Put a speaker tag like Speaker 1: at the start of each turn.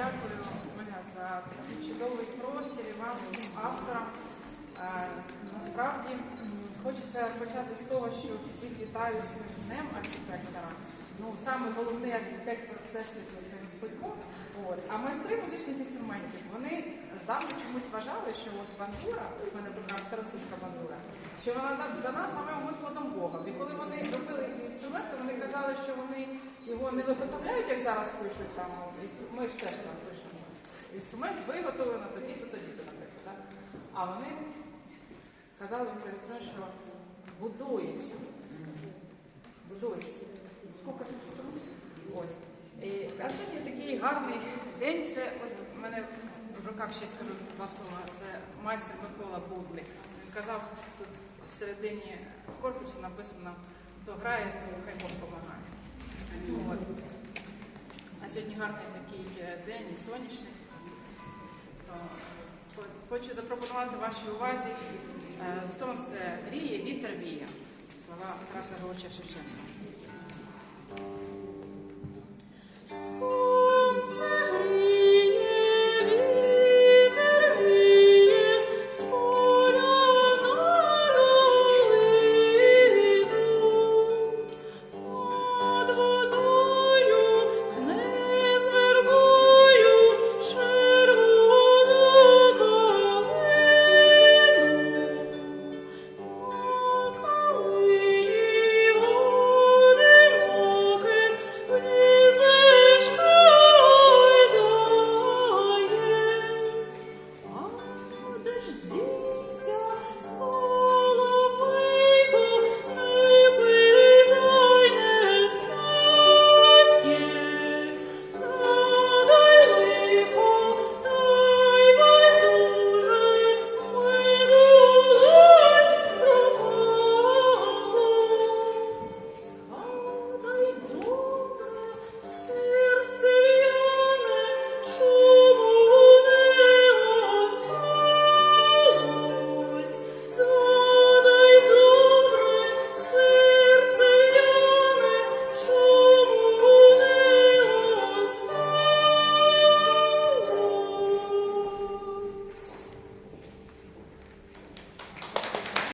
Speaker 1: дякую, Оля, за такий чудовий простір і вам всім авторам. Е, Насправді хочеться почати з того, що всіх вітаю з днем архітектора. Ну, саме головний архітектор Всесвіту це. От. А майстри музичних інструментів вони здавна чомусь вважали, що от бандура, в мене була старосвітська бандура, що вона дана саме Господом Богом. І коли вони робили інструмент, то вони казали, що вони його не виготовляють, як зараз пишуть там. Ми ж теж там пишемо. Інструмент виготовлено тоді-то, тоді-то, наприклад. Так? А вони казали про інструмент, що будується. Будується. Скільки тут? Ось. І, сьогодні такий гарний день. Це от мене в руках ще скажу два слова. Це майстер Микола Будник. Він казав, тут всередині корпусу написано, хто грає, то хай Бог допомагає. От. А сьогодні гарний такий е, день і сонячний. Хочу запропонувати вашій увазі е, сонце гріє, вітер віє. Слова Тараса Григоровича Шевченка.